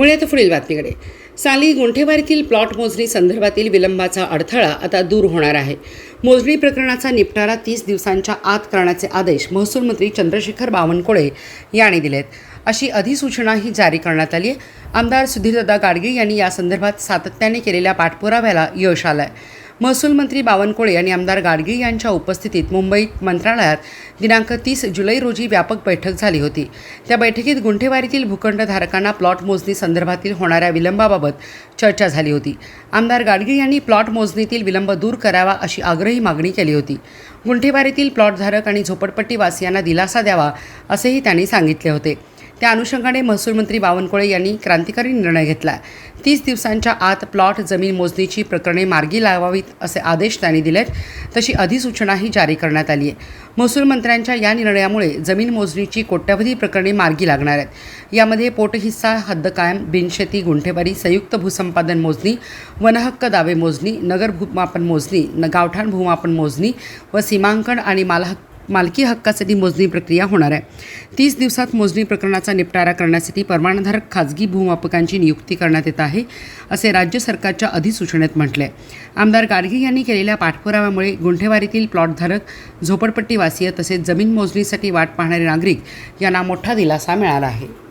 वळूयात पुढील बातमीकडे. साली गुंठेवारीतील प्लॉट मोजणी संदर्भातील विलंबाचा अडथळा आता दूर होणार आहे. मोजणी प्रकरणाचा निपटारा तीस दिवसांच्या आत करण्याचे आदेश महसूल मंत्री चंद्रशेखर बावनकुळे यांनी दिलेत. अशी अधिसूचनाही जारी करण्यात आली आहे आमदार सुधीरदादा गाडगे यांनी या संदर्भात सातत्याने केलेल्या पाठपुराव्याला यश आलं आहे महसूल मंत्री बावनकुळे आणि आमदार गाडगे यांच्या उपस्थितीत मुंबईत मंत्रालयात दिनांक तीस जुलै रोजी व्यापक बैठक झाली होती. त्या बैठकीत गुंठेवारीतील भूखंडधारकांना प्लॉट मोजणी संदर्भातील होणाऱ्या विलंबाबाबत चर्चा झाली होती. आमदार गाडगे यांनी प्लॉट मोजणीतील विलंब दूर करावा अशी आग्रही मागणी केली होती. गुंठेवारीतील प्लॉटधारक आणि झोपडपट्टीवासियांना दिलासा द्यावा असेही त्यांनी सांगितले होते. त्या अनुषंगाने महसूल मंत्री बावनकुळे यांनी क्रांतिकारी निर्णय घेतला. तीस दिवसांच्या आत प्लॉट जमीन मोजणीची प्रकरणे मार्गी लावावीत असे आदेश त्यांनी दिलेत. तशी अधिसूचनाही जारी करण्यात आली आहे. महसूल मंत्र्यांच्या या निर्णयामुळे जमीन मोजणीची कोट्यवधी प्रकरणे मार्गी लागणार आहेत. यामध्ये पोटहिस्सा हद्द कायम बिनशेती गुंठेवारी संयुक्त भूसंपादन मोजणी वनहक्क दावे मोजणी नगर भूमापन मोजणी गावठाण भूमापन मोजणी व सीमांकन आणि मालहक्क मालकी हक्कासाठी मोजणी प्रक्रिया होणार आहे. तीस दिवसात मोजणी प्रकरणाचा निपटारा करण्यासाठी परवानाधारक खाजगी भूमापकांची नियुक्ती करण्यात येत आहे असे राज्य सरकारच्या अधिसूचनेत म्हटले आमदार गाडगे यांनी केलेल्या पाठपुराव्यामुळे गुंठेवारीतील प्लॉटधारक झोपडपट्टीवासीय तसेच जमीन मोजणीसाठी वाट पाहणारे नागरिक यांना मोठा दिलासा मिळाला आहे.